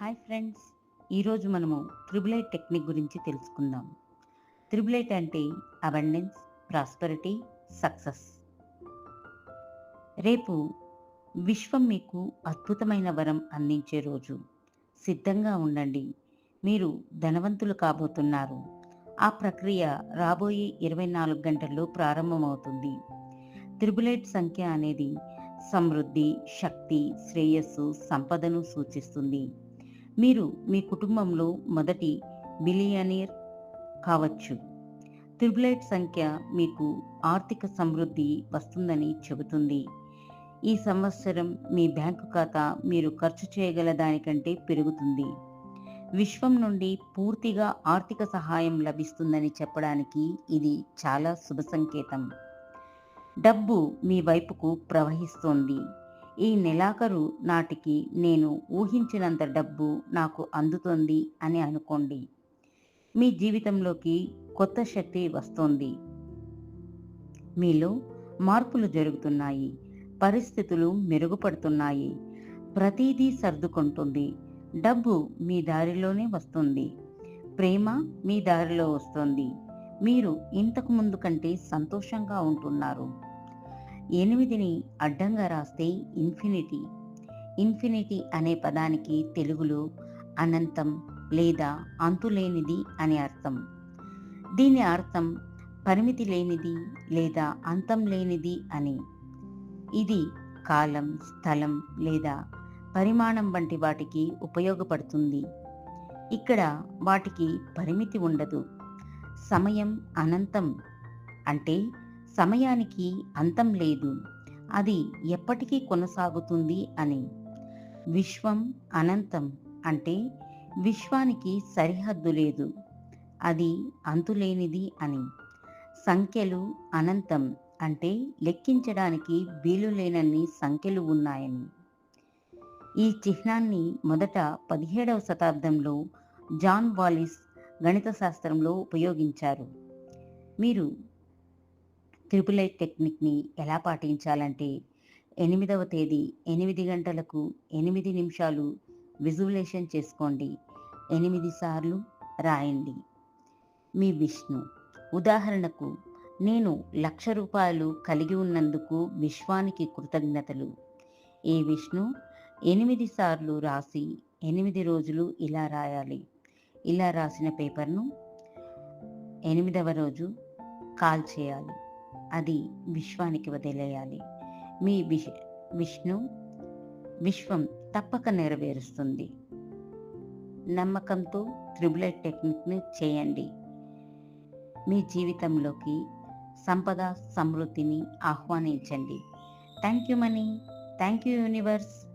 Hi friends. ఈరోజు మనము త్రిబులైట్ technique గురించి తెలుసుకుందాం. త్రిబులైట్ అంటే అబండెన్స్ ప్రాస్పరిటీ సక్సెస్. రేపు విశ్వం మీకు అద్భుతమైన వరం అందించే రోజు. సిద్ధంగా ఉండండి. మీరు ధనవంతులు కాబోతున్నారు. ఆ ప్రక్రియ రాబోయే ఇరవై నాలుగు గంటల్లో ప్రారంభమవుతుంది. త్రిబులైట్ సంఖ్య అనేది సమృద్ధి శక్తి శ్రేయస్సు సంపదను సూచిస్తుంది. మీరు మీ కుటుంబంలో మొదటి బిలియనీర్ కావచ్చు. త్రిబులైట్ సంఖ్య మీకు ఆర్థిక సమృద్ధి వస్తుందని చెబుతుంది. ఈ సంవత్సరం మీ బ్యాంకు ఖాతా మీరు ఖర్చు చేయగల దానికంటే పెరుగుతుంది. విశ్వం నుండి పూర్తిగా ఆర్థిక సహాయం లభిస్తుందని చెప్పడానికి ఇది చాలా శుభ సంకేతం. డబ్బు మీ వైపుకు ప్రవహిస్తోంది. ఈ నెలాఖరు నాటికి నేను ఊహించినంత డబ్బు నాకు అందుతుంది అని అనుకోండి. మీ జీవితంలోకి కొత్త శక్తి వస్తుంది. మీలో మార్పులు జరుగుతున్నాయి. పరిస్థితులు మెరుగుపడుతున్నాయి. ప్రతిదీ సర్దుకుంటుంది. డబ్బు మీ దారిలోనే వస్తుంది. ప్రేమ మీ దారిలో వస్తుంది. మీరు ఇంతకు ముందు కంటే సంతోషంగా ఉంటున్నారు. ఎనిమిదిని అడ్డంగా రాస్తే ఇన్ఫినిటీ. ఇన్ఫినిటీ అనే పదానికి తెలుగులో అనంతం లేదా అంతులేనిది అని అర్థం. దీని అర్థం పరిమితి లేనిది లేదా అంతం లేనిది అని. ఇది కాలం స్థలం లేదా పరిమాణం వంటి వాటికి ఉపయోగపడుతుంది. ఇక్కడ వాటికి పరిమితి ఉండదు. సమయం అనంతం అంటే సమయానికి అంతం లేదు. అది ఎప్పటికీ కొనసాగుతుంది అని. విశ్వం అనంతం అంటే విశ్వానికి సరిహద్దు లేదు. అది అంతులేనిది అని. సంఖ్యలు అనంతం అంటే లెక్కించడానికి వీలు లేనన్ని సంఖ్యలు ఉన్నాయని. ఈ చిహ్నాన్ని మొదట పదిహేడవ శతాబ్దంలో జాన్ వాలిస్ గణిత శాస్త్రంలో ఉపయోగించారు. మీరు త్రిపులైట్ టెక్నిక్ని ఎలా పాటించాలంటే ఎనిమిదవ తేదీ ఎనిమిది గంటలకు ఎనిమిది నిమిషాలు విజువలేషన్ చేసుకోండి. ఎనిమిది సార్లు రాయండి. మీ విష్ణు. ఉదాహరణకు నేను లక్ష రూపాయలు కలిగి ఉన్నందుకు విశ్వానికి కృతజ్ఞతలు. ఈ విష్ణు ఎనిమిది సార్లు రాసి ఎనిమిది రోజులు ఇలా రాయాలి. ఇలా రాసిన పేపర్ను ఎనిమిదవ రోజు కాల్ చేయాలి. అది విశ్వానికి వదిలేయాలి. మీ విష్ విష్ణు విశ్వం తప్పక నెరవేరుస్తుంది. నమ్మకంతో త్రిబులైట్ టెక్నిక్ని చేయండి. మీ జీవితంలోకి సంపద సమృద్ధిని ఆహ్వానించండి. Thank you money. Thank you universe.